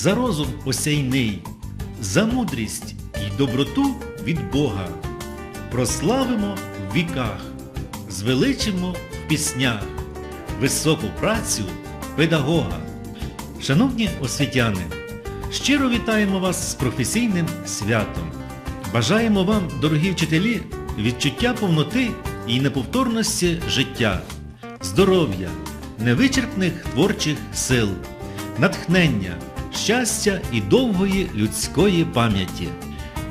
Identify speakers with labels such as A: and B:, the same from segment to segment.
A: за розум осяйний, за мудрість і доброту від Бога. Прославимо в віках, звеличимо в піснях, високу працю педагога. Шановні освітяни, щиро вітаємо вас з професійним святом. Бажаємо вам, дорогі вчителі, відчуття повноти і неповторності життя, здоров'я, невичерпних творчих сил, натхнення, щастя і довгої людської пам'яті.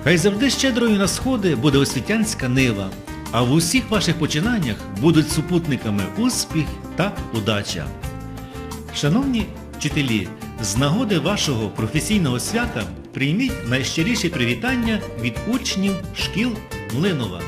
A: Хай завжди щедрою на сходи буде освітянська нива, а в усіх ваших починаннях будуть супутниками успіх та удача. Шановні вчителі, з нагоди вашого професійного свята прийміть найщиріші привітання від учнів шкіл Млинова.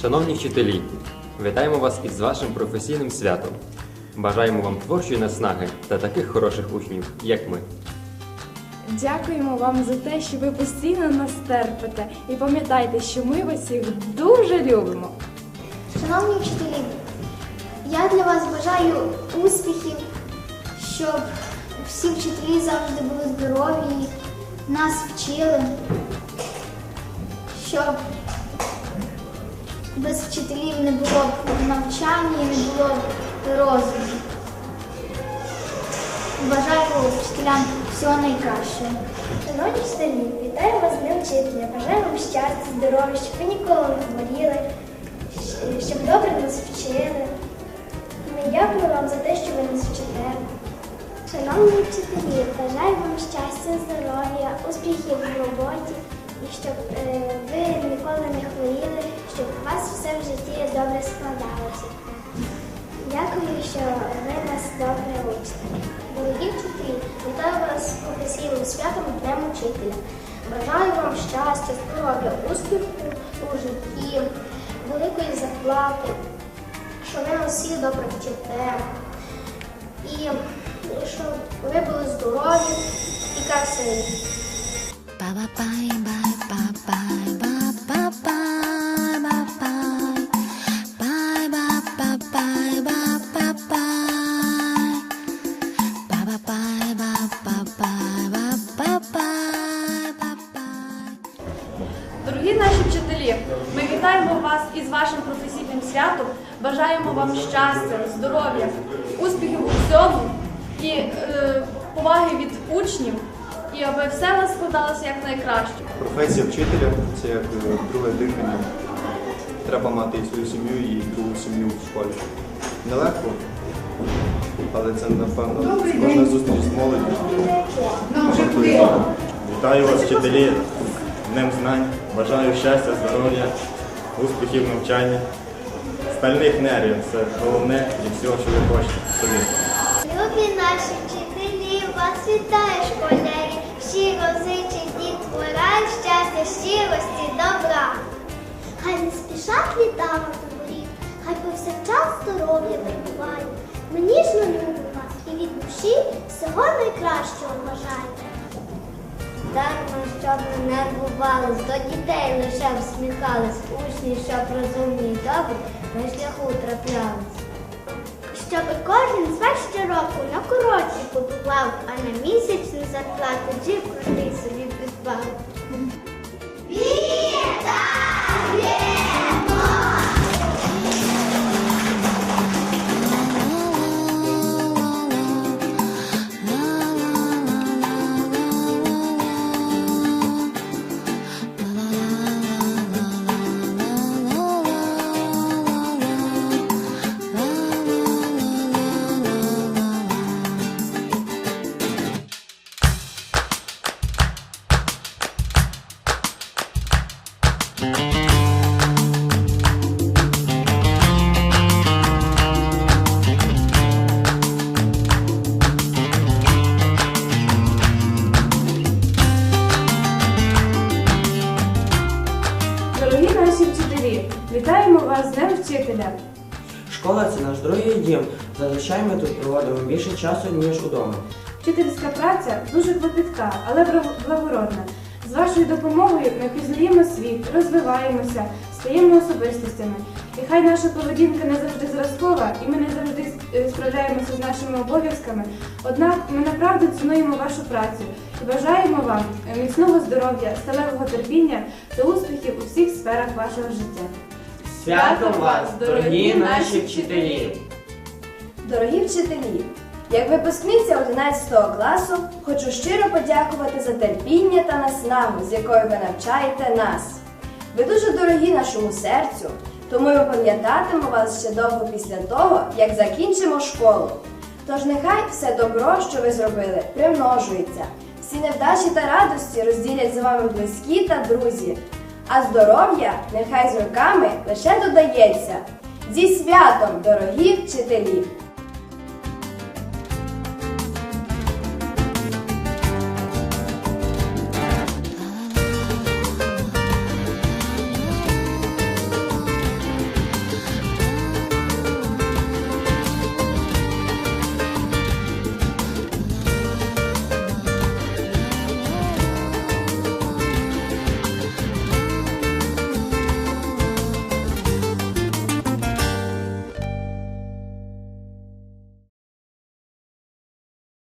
B: Шановні вчителі, вітаємо вас із вашим професійним святом. Бажаємо вам творчої наснаги та таких хороших учнів, як ми.
C: Дякуємо вам за те, що ви постійно нас терпите. І пам'ятайте, що ми вас всіх дуже любимо.
D: Шановні вчителі, я для вас бажаю успіхів, щоб всі вчителі завжди були здорові, нас вчили, щоб без вчителів не було б навчання, і не було б розуму. Бажаю вчителям всього найкращого.
E: Шановні вчителі, вітаю вас з Днем вчителя. Бажаю вам щастя, здоров'я, щоб ви ніколи не хворіли, щоб добре нас вчили. Ми дякуємо вам за те, що ви нас вчите. Шановні вчителі, бажаю вам щастя, здоров'я, успіхів в роботі і щоб е, ви ніколи не хворіли, щоб у вас все в житті добре складалося. Дякую, що ви нас добре учите. Дорогі вчителі, вітаю вас професійним святом Днем Учителя. Бажаю вам щастя, здоров'я, успіху у житті, великої зарплати, що ви всі добре вчите. І щоб ви були здорові і красиві.
C: Дорогі вчителі, ми вітаємо вас із вашим професійним святом. Бажаємо вам щастя, здоров'я, успіхів у всьому і е, поваги від учнів, і аби все у вас складалося як найкраще.
F: Професія вчителя це як е, друге дихання. Треба мати і свою сім'ю, і другу сім'ю в школі. Нелегко, але це напевно кожна зустріч з молоддю.
G: Вітаю вас, вчителі, Днем знань. Бажаю щастя, здоров'я, успіхів в навчанні, стальних нервів. Це головне і всього, що ви хочете собі.
E: Любі наші вчителі, вас вітає школярі, щиро зичить дітвора, щастя, щирості, добра. Хай не спішать літами до воріт, хай повсякчас здоров'я прибуває. Ми ніжно любимо вас і від душі всього найкращого бажаю. Дарма, щоб не нервувались, до дітей лише всміхались, учні, щоб розумні і добрі, на шляху траплялись.
D: щоб кожен з вас щороку на курорті побував, а на місячну зарплату джип крутий собі придбав.
H: Дорогі наші вчителі, вітаємо вас з Днем вчителя.
I: Школа це наш другий дім. Зазвичай ми тут проводимо більше часу, ніж удома.
H: Вчительська праця дуже клопітка, але благородна. З вашою допомогою ми пізнаємо світ, розвиваємося, стаємо особистостями. І хай наша поведінка не завжди зразкова, і ми не завжди е, справляємося з нашими обов'язками. Однак ми направду цінуємо вашу працю і бажаємо вам е, міцного здоров'я, сталевого терпіння та успіхів у всіх сферах вашого життя.
I: Святом вас, дорогі наші вчителі!
J: Дорогі вчителі, як випускниця 11 класу, хочу щиро подякувати за терпіння та наснагу, з якою ви навчаєте нас. Ви дуже дорогі нашому серцю, тому ми пам'ятатимемо вас ще довго після того, як закінчимо школу. Тож нехай все добро, що ви зробили, примножується. Всі невдачі та радості розділять з вами близькі та друзі. А здоров'я нехай з роками лише додається. Зі святом, дорогі вчителі!